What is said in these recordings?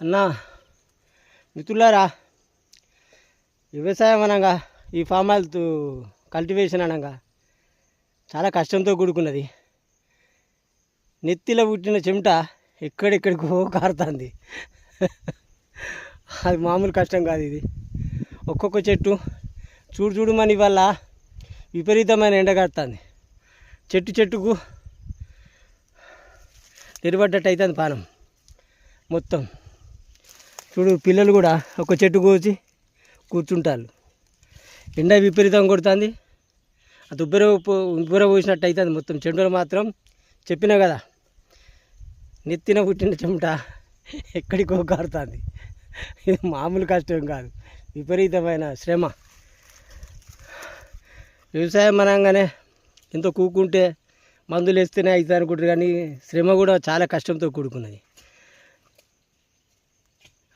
అన్నా మిత్రులారా వ్యవసాయం అనగా ఈ ఫామ్ హెల్త్ కల్టివేషన్ అనగా చాలా కష్టంతో కూడుకున్నది. నెత్తిలో పుట్టిన చెమట ఎక్కడెక్కడికో కారుతుంది. అది మామూలు కష్టం కాదు ఇది. ఒక్కొక్క చెట్టు చూడు చూడమని వల్ల విపరీతమైన ఎండ కడుతుంది. చెట్టు చెట్టుకు నిలబడ్డట్టు అవుతుంది పానం మొత్తం. చూడు పిల్లలు కూడా ఒక చెట్టు కోసి కూర్చుంటారు. ఎండ విపరీతం కొడుతుంది. అది ఉబ్బర ఉబ్బర పోసినట్టు అవుతుంది మొత్తం. చెండులు మాత్రం చెప్పినా కదా నెత్తిన పుట్టిన చెమట ఎక్కడికో కారుతుంది. ఇది మామూలు కష్టం కాదు. విపరీతమైన శ్రమ. వ్యవసాయం అనగానే ఎంతో కూకుంటే మందులు వేస్తేనే అవుతుంది అనుకుంటారు కానీ శ్రమ కూడా చాలా కష్టంతో కూడుకున్నది.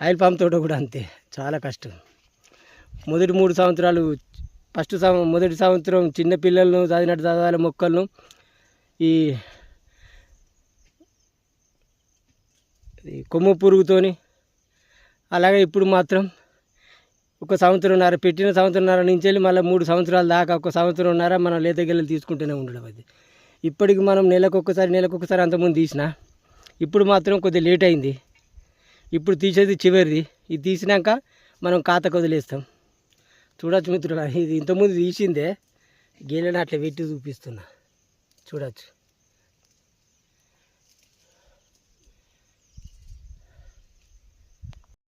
ఆయిల్ పామ్ తోట కూడా అంతే చాలా కష్టం. మొదటి మూడు సంవత్సరాలు ఫస్ట్ సం మొదటి సంవత్సరం చిన్న పిల్లలను చదివినట్టు చదవాలి మొక్కలను. ఈ కొమ్ము పురుగుతోని అలాగే ఇప్పుడు మాత్రం ఒక సంవత్సరంన్నర పెట్టిన సంవత్సరంన్నర నుంచి వెళ్ళి మళ్ళీ మూడు సంవత్సరాల దాకా ఒక సంవత్సరంన్నర మనం లేత తీసుకుంటూనే ఉండడం అది. ఇప్పటికి మనం నెలకొకసారి నెలకొకసారి అంతకుముందు తీసిన ఇప్పుడు మాత్రం కొద్దిగా లేట్ అయింది. ఇప్పుడు తీసేది చివరిది. ఇది తీసినాక మనం ఖాతాకు వదిలేస్తాం. చూడొచ్చు మిత్రులు ఇది ఇంతకుముందు తీసిందే. గేలని అట్లా పెట్టి చూపిస్తున్నా. చూడొచ్చు.